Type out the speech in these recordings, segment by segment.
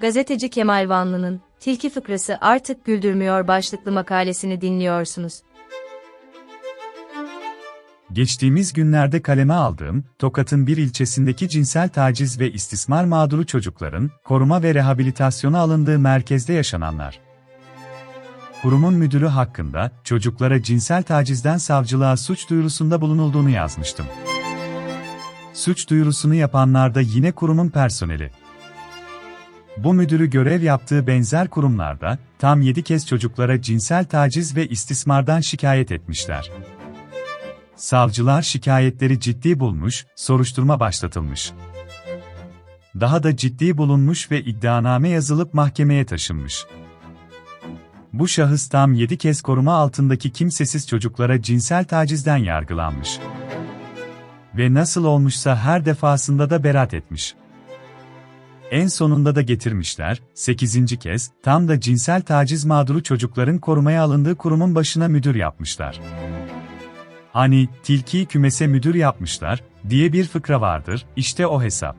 Gazeteci Kemal Vanlı'nın Tilki Fıkrası Artık Güldürmüyor başlıklı makalesini dinliyorsunuz. Geçtiğimiz günlerde kaleme aldığım, Tokat'ın bir ilçesindeki cinsel taciz ve istismar mağduru çocukların koruma ve rehabilitasyona alındığı merkezde yaşananlar. Kurumun müdürü hakkında çocuklara cinsel tacizden savcılığa suç duyurusunda bulunulduğunu yazmıştım. Suç duyurusunu yapanlar da yine kurumun personeli. Bu müdürü görev yaptığı benzer kurumlarda tam 7 kez çocuklara cinsel taciz ve istismardan şikayet etmişler. Savcılar şikayetleri ciddi bulmuş, soruşturma başlatılmış. Daha da ciddi bulunmuş ve iddianame yazılıp mahkemeye taşınmış. Bu şahıs tam 7 kez koruma altındaki kimsesiz çocuklara cinsel tacizden yargılanmış. Ve nasıl olmuşsa her defasında da beraat etmiş. En sonunda da getirmişler, 8. kez, tam da cinsel taciz mağduru çocukların korumaya alındığı kurumun başına müdür yapmışlar. Hani, tilkiyi kümese müdür yapmışlar, diye bir fıkra vardır, işte o hesap.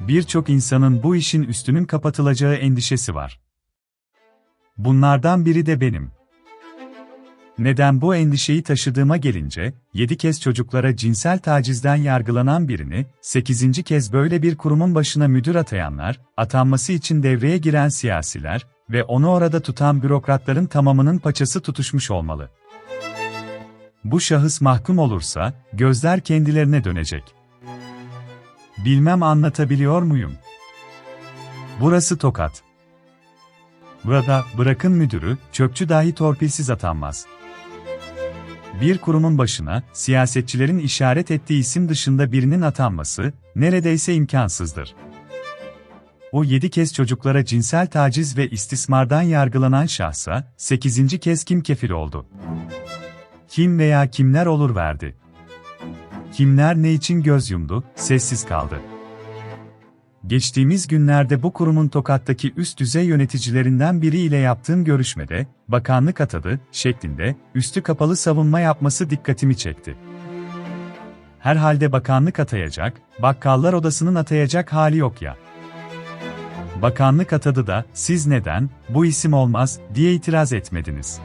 Birçok insanın bu işin üstünün kapatılacağı endişesi var. Bunlardan biri de benim. Neden bu endişeyi taşıdığıma gelince, 7 kez çocuklara cinsel tacizden yargılanan birini, 8. kez böyle bir kurumun başına müdür atayanlar, atanması için devreye giren siyasiler ve onu orada tutan bürokratların tamamının paçası tutuşmuş olmalı. Bu şahıs mahkum olursa, gözler kendilerine dönecek. Bilmem anlatabiliyor muyum? Burası Tokat. Burada, bırakın müdürü, çöpçü dahi torpilsiz atanmaz. Bir kurumun başına, siyasetçilerin işaret ettiği isim dışında birinin atanması, neredeyse imkansızdır. O yedi kez çocuklara cinsel taciz ve istismardan yargılanan şahsa, sekizinci kez kim kefil oldu? Kim veya kimler olur verdi? Kimler ne için göz yumdu, sessiz kaldı? Geçtiğimiz günlerde bu kurumun Tokat'taki üst düzey yöneticilerinden biri ile yaptığım görüşmede, bakanlık atadı, şeklinde, üstü kapalı savunma yapması dikkatimi çekti. Herhalde bakanlık atayacak, bakkallar odasının atayacak hali yok ya. Bakanlık atadı da, siz neden, bu isim olmaz, diye itiraz etmediniz.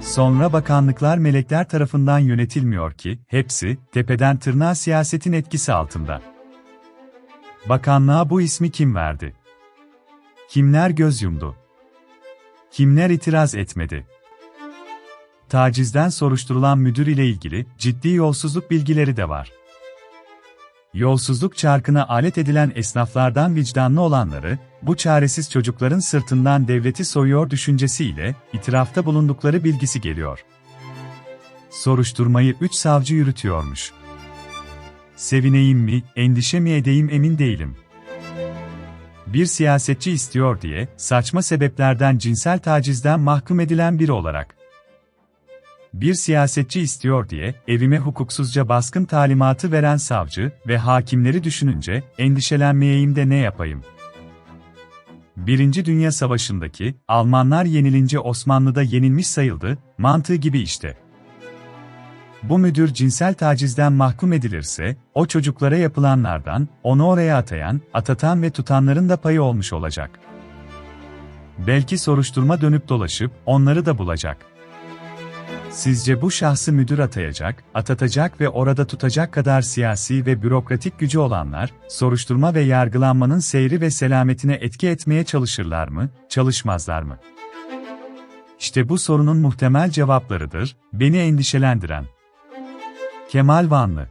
Sonra bakanlıklar melekler tarafından yönetilmiyor ki, hepsi, tepeden tırnağa siyasetin etkisi altında. Bakanlığa bu ismi kim verdi? Kimler göz yumdu? Kimler itiraz etmedi? Tacizden soruşturulan müdür ile ilgili ciddi yolsuzluk bilgileri de var. Yolsuzluk çarkına alet edilen esnaflardan vicdanlı olanları, bu çaresiz çocukların sırtından devleti soyuyor düşüncesiyle itirafta bulundukları bilgisi geliyor. Soruşturmayı üç savcı yürütüyormuş. Sevineyim mi, endişe mi edeyim emin değilim. Bir siyasetçi istiyor diye, saçma sebeplerden cinsel tacizden mahkum edilen biri olarak. Bir siyasetçi istiyor diye, evime hukuksuzca baskın talimatı veren savcı ve hakimleri düşününce, endişelenmeyeyim de ne yapayım? Birinci Dünya Savaşı'ndaki, Almanlar yenilince Osmanlı'da yenilmiş sayıldı, mantığı gibi işte. Bu müdür cinsel tacizden mahkum edilirse, o çocuklara yapılanlardan, onu oraya atayan, atatan ve tutanların da payı olmuş olacak. Belki soruşturma dönüp dolaşıp, onları da bulacak. Sizce bu şahsı müdür atayacak, atatacak ve orada tutacak kadar siyasi ve bürokratik gücü olanlar, soruşturma ve yargılanmanın seyri ve selametine etki etmeye çalışırlar mı, çalışmazlar mı? İşte bu sorunun muhtemel cevaplarıdır, beni endişelendiren. Kemal Vanlı